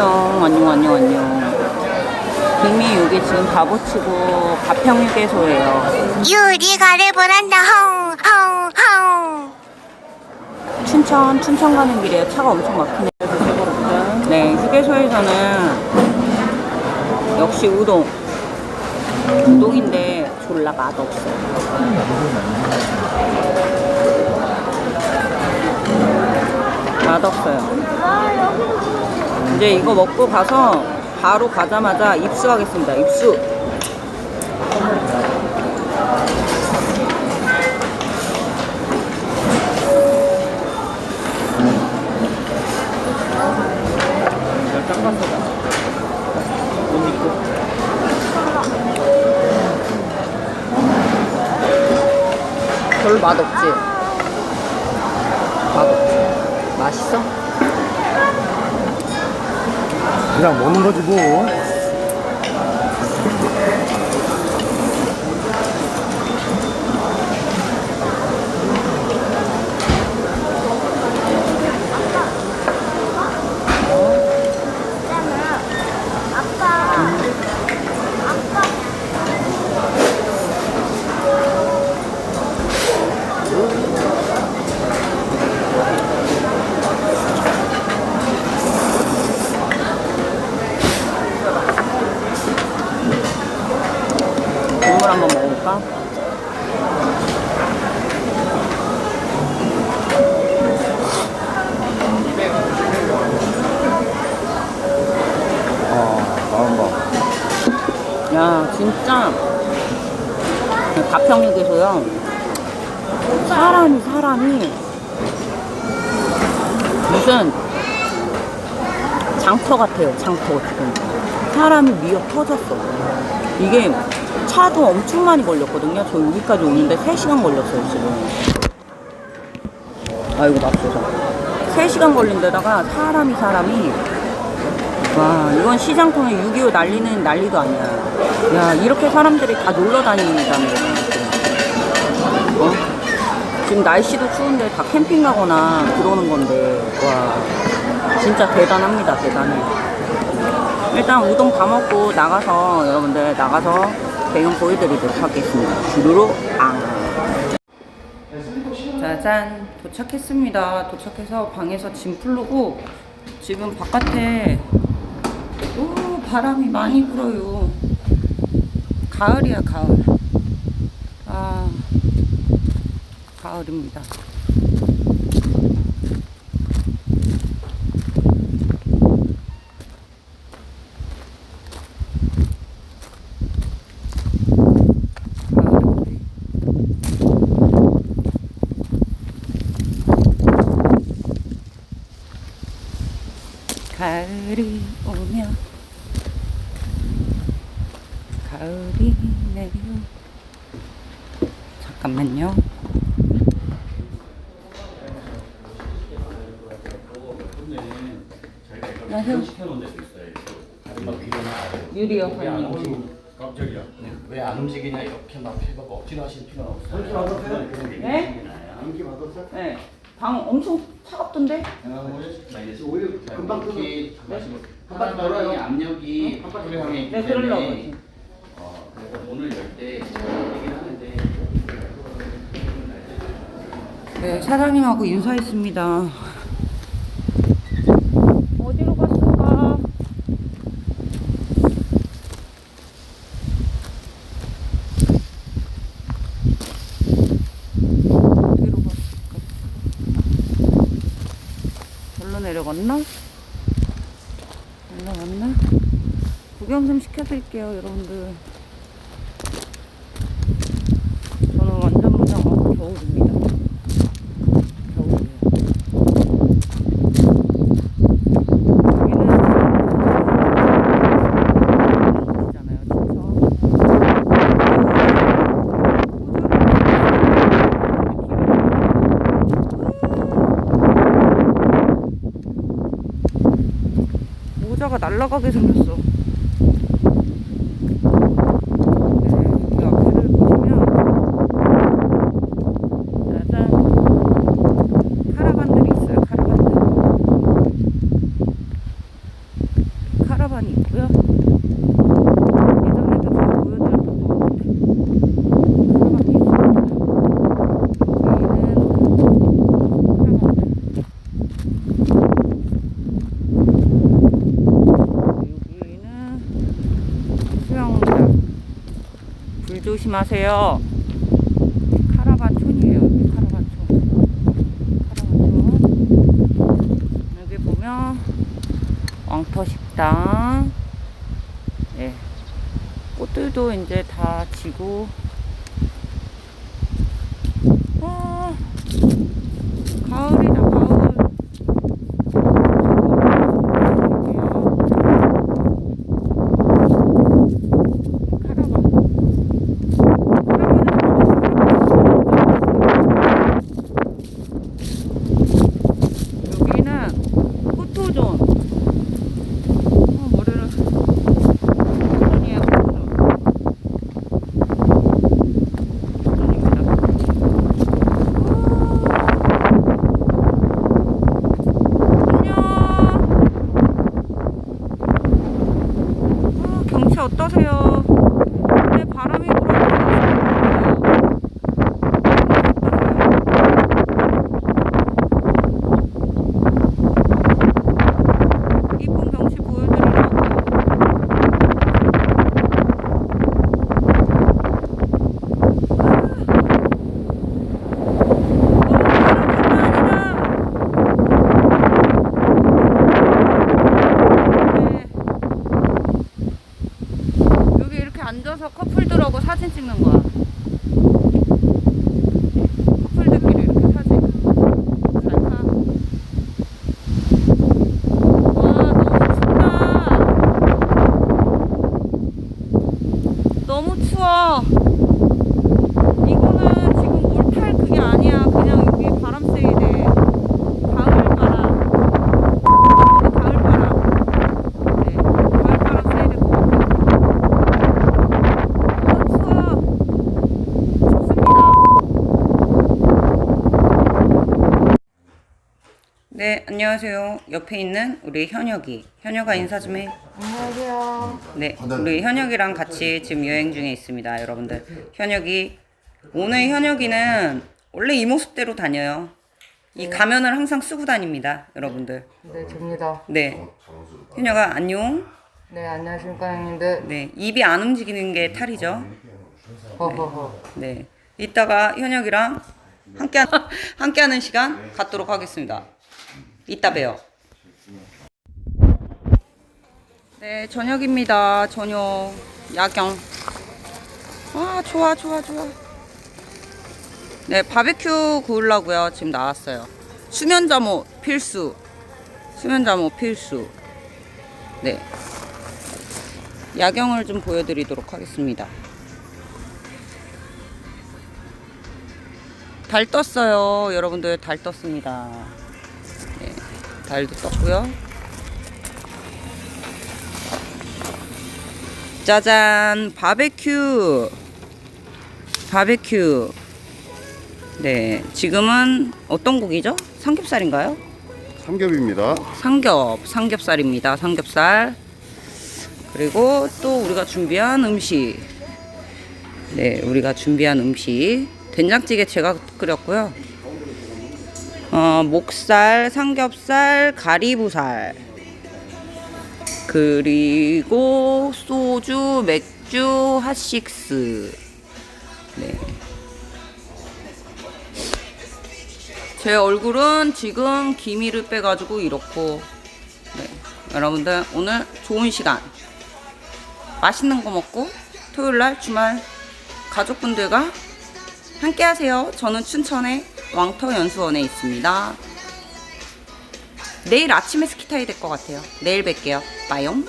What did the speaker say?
안녕, 안녕, 안녕, 안녕. 김이 여기 지금 바보치고 가평휴게소예요. 유리가를 보란다 헝헝헝 춘천, 춘천 가는 길이에요. 차가 엄청 막히네요. 네, 휴게소에서는 역시 우동. 우동인데 졸라 맛없어요. 맛없어요. 이제 이거 먹고 가서 바로 가자마자 입수하겠습니다. 입수. 별로 맛없지? 맛없지? 맛있어? 그냥 먹는 거지 뭐. 야 진짜. 가평역에서요. 사람이 사람이 무슨 장터 같아요 장터 지금. 사람이 미어 터졌어. 이게 차도 엄청 많이 걸렸거든요. 저 여기까지 오는데 3시간 걸렸어요 지금. 아이고 맙소사. 3시간 걸린 데다가 사람이 사람이 와 이건 시장통에 6.25 난리는 난리도 아니야. 야 이렇게 사람들이 다 놀러 거잖아 지금. 어? 지금 날씨도 추운데 다 캠핑 가거나 그러는 건데 와 진짜 대단합니다 대단해. 일단 우동 다 먹고 나가서 여러분들 나가서 배경 보여드리도록 하겠습니다. 주르르 앙. 짜잔 도착했습니다. 도착해서 방에서 짐 풀르고 지금 바깥에 오, 바람이 많이 불어요. 가을이야, 가을. 아, 가을입니다. 가을인데. 가을이 오면 가을이 내려 잠깐만요 안녕하세요 유리 여사님 깜짝이야. 왜 안 움직이냐 이렇게 막 해가 억지로 하실 필요는 없어요. 네? 네. 방 엄청 차갑던데? 금방 이렇게 한번 돌아요. 압력이 방에 네, 그러려고. 어, 그래서 문을 열때 얘기를 하는데 네, 사장님하고 인사했습니다. 어디로 갔을까? 어디로 갔을까? 절로 내려갔나? 올라갔나? 구경 좀 시켜드릴게요, 여러분들. 저는 완전 무장 어, 겨울입니다. 진짜. 모자가 날아가게 생겼어. 네, 이 앞에를 보시면 짜잔 카라반들이 있어요 카라반들 카라반이 있고요. 예전에도 제가 보여드렸던 것 같은데 카라반이 있습니다. 여기는 여기는 수영장. 불 조심하세요. 카라반촌이에요. 카라반촌. 카라반촌. 여기 보면 왕터 식당. 네. 꽃들도 이제 다 지고. 아, 가을이다 가을. 카라반. 여기는 포토존. 어, 머리를. 포토존이에요, 포토존. 포토존입니다. 안녕. 아, 경치 어떠세요? 네, 바람이 불어서 이쁜 경치 보여드리려고요. 네. 여기 이렇게 앉아서 커플들하고 사진 찍는 거야. 커플들끼리 이렇게 사진. 잘 타. 와, 너무 춥다. 너무 추워. 이거는 지금 뭘 탈 그게 아니야. 그냥 여기 바람 쐬야 돼. 가을 바람. 여기 가을 바람. 네, 가을 바람 쐬야 될 것 같아. 아, 추워. 춥습니다. 네, 안녕하세요. 옆에 있는 우리 현혁이. 현혁아 인사 좀 해. 안녕하세요. 네, 우리 현혁이랑 같이 지금 여행 중에 있습니다, 여러분들. 현혁이 오늘 현혁이는 원래 이 모습대로 다녀요. 이 가면을 항상 쓰고 다닙니다, 여러분들. 네, 접니다. 네, 현혁아 안녕. 네, 안녕하십니까, 형님들. 네, 입이 안 움직이는 게 탈이죠. 허허허. 네, 이따가 현혁이랑 함께 함께하는 시간 갖도록 하겠습니다. 이따 봬요. 네, 저녁입니다. 저녁 야경. 아, 좋아, 좋아, 좋아. 네, 바베큐 구우려고요. 지금 나왔어요. 수면 잠옷 필수. 수면 잠옷 필수. 네. 야경을 좀 보여드리도록 하겠습니다. 달 떴어요. 여러분들 달 떴습니다. 네, 달도 떴고요. 짜잔, 바베큐. 바베큐. 네, 지금은 어떤 고기죠? 삼겹살인가요? 삼겹입니다. 삼겹, 삼겹살입니다. 삼겹살. 그리고 또 우리가 준비한 음식. 네, 우리가 준비한 음식. 된장찌개 제가 끓였고요. 어, 목살, 삼겹살, 가리부살. 그리고 소주, 맥주, 핫식스. 네. 제 얼굴은 지금 기미를 빼가지고 이렇고 네. 여러분들 오늘 좋은 시간 맛있는 거 먹고 토요일날 주말 가족분들과 함께 하세요 저는 춘천의 왕터 연수원에 있습니다. 내일 아침에 스키 타야 될 것 같아요. 내일 뵐게요. 빠용